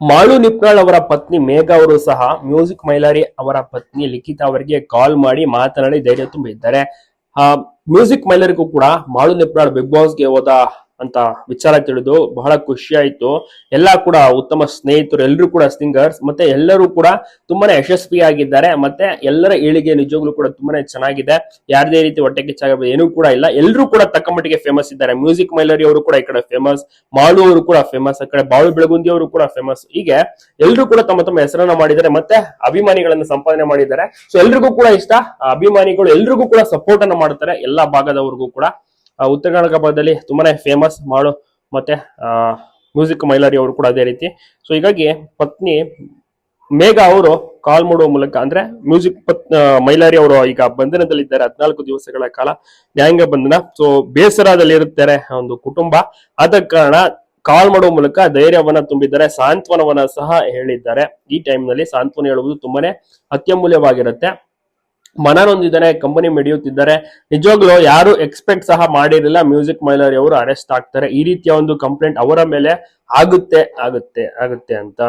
ಮಾಳು ನಿಪ್ನಾಳ್ ಅವರ ಪತ್ನಿ ಮೇಘ ಅವರು ಸಹ ಮ್ಯೂಸಿಕ್ ಮೈಲಾರಿ ಅವರ ಪತ್ನಿ ಲಿಖಿತಾ ಅವರಿಗೆ ಕಾಲ್ ಮಾಡಿ ಮಾತನಾಡಿ ಧೈರ್ಯ ತುಂಬಿದ್ದಾರೆ. ಮ್ಯೂಸಿಕ್ ಮೈಲಾರಿಗೂ ಕೂಡ ಮಾಳು ನಿಪ್ನಾಳ್ ಬಿಗ್ ಬಾಸ್ಗೆ ಹೋದ ಅಂತ ವಿಚಾರ ತಿಳಿದು ಬಹಳ ಖುಷಿ ಆಯ್ತು. ಎಲ್ಲ ಕೂಡ ಉತ್ತಮ ಸ್ನೇಹಿತರು ಎಲ್ಲರೂ ಕೂಡ ಸಿಂಗರ್ಸ್, ಮತ್ತೆ ಎಲ್ಲರೂ ಕೂಡ ತುಂಬಾನೇ ಯಶಸ್ವಿಯಾಗಿದ್ದಾರೆ, ಮತ್ತೆ ಎಲ್ಲರ ಏಳಿಗೆ ನಿಜವಾಗ್ಲೂ ಕೂಡ ತುಂಬಾನೇ ಚೆನ್ನಾಗಿದೆ. ಯಾರದೇ ರೀತಿ ಹೊಟ್ಟೆ ಕಿಚ್ಚಾಗಬಹುದು ಏನೂ ಕೂಡ ಇಲ್ಲ. ಎಲ್ಲರೂ ಕೂಡ ತಕ್ಕ ಮಟ್ಟಿಗೆ ಫೇಮಸ್ ಇದ್ದಾರೆ. ಮ್ಯೂಸಿಕ್ ಮೈಲರಿ ಅವರು ಕೂಡ ಈ ಕಡೆ ಫೇಮಸ್ ಮಾಳು ಅವರು ಕೂಡ ಫೇಮಸ್ ಆ ಕಡೆ ಬಾಳು ಬೆಳಗುಂದಿ ಅವರು ಕೂಡ ಫೇಮಸ್ ಹೀಗೆ ಎಲ್ಲರೂ ಕೂಡ ತಮ್ಮ ತಮ್ಮ ಹೆಸರನ್ನ ಮಾಡಿದ್ದಾರೆ, ಮತ್ತೆ ಅಭಿಮಾನಿಗಳನ್ನ ಸಂಪಾದನೆ ಮಾಡಿದ್ದಾರೆ. ಸೊ ಎಲ್ರಿಗೂ ಕೂಡ ಇಷ್ಟ. ಅಭಿಮಾನಿಗಳು ಎಲ್ರಿಗೂ ಕೂಡ ಸಪೋರ್ಟ್ ಅನ್ನ ಮಾಡ್ತಾರೆ, ಎಲ್ಲಾ ಭಾಗದವರಿಗೂ ಕೂಡ. ಉತ್ತರ ಕರ್ನಾಟಕ ಭಾಗದಲ್ಲಿ ತುಂಬಾನೇ ಫೇಮಸ್ ಮಾಡು ಮತ್ತೆ ಮ್ಯೂಸಿಕ್ ಮೈಲಾರಿ ಅವರು ಕೂಡ ಅದೇ ರೀತಿ. ಸೊ ಹೀಗಾಗಿ ಪತ್ನಿ ಮೇಘ ಅವರು ಕಾಲ್ ಮಾಡುವ ಮೂಲಕ ಅಂದ್ರೆ ಮ್ಯೂಸಿಕ್ ಪತ್ ಮೈಲಾರಿ ಅವರು ಈಗ ಬಂಧನದಲ್ಲಿದ್ದಾರೆ ಹದಿನಾಲ್ಕು ದಿವಸಗಳ ಕಾಲ ನ್ಯಾಯಾಂಗ ಬಂಧನ. ಸೊ ಬೇಸರದಲ್ಲಿ ಇರುತ್ತಾರೆ ಒಂದು ಕುಟುಂಬ. ಆದ ಕಾರಣ ಕಾಲ್ ಮಾಡುವ ಮೂಲಕ ಧೈರ್ಯವನ್ನ ತುಂಬಿದ್ದಾರೆ, ಸಾಂತ್ವನವನ್ನ ಸಹ ಹೇಳಿದ್ದಾರೆ. ಈ ಟೈಮ್ನಲ್ಲಿ ಸಾಂತ್ವನ ಹೇಳುವುದು ತುಂಬಾನೇ ಅತ್ಯಮೂಲ್ಯವಾಗಿರುತ್ತೆ. ಮನನೊಂದಿದ್ದಾರೆ ಕಂಪನಿ ಮಿಡಿಯುತ್ತಿದ್ದಾರೆ. ನಿಜವಾಗ್ಲೂ ಯಾರು ಎಕ್ಸ್ಪೆಕ್ಟ್ ಸಹ ಮಾಡಿರಲಿಲ್ಲ ಮ್ಯೂಸಿಕ್ ಮೈಲರಿ ಅವರು ಅರೆಸ್ಟ್ ಆಗ್ತಾರೆ. ಈ ರೀತಿಯ ಒಂದು ಕಂಪ್ಲೇಂಟ್ ಅವರ ಮೇಲೆ ಆಗುತ್ತೆ ಆಗುತ್ತೆ ಆಗುತ್ತೆ ಅಂತ.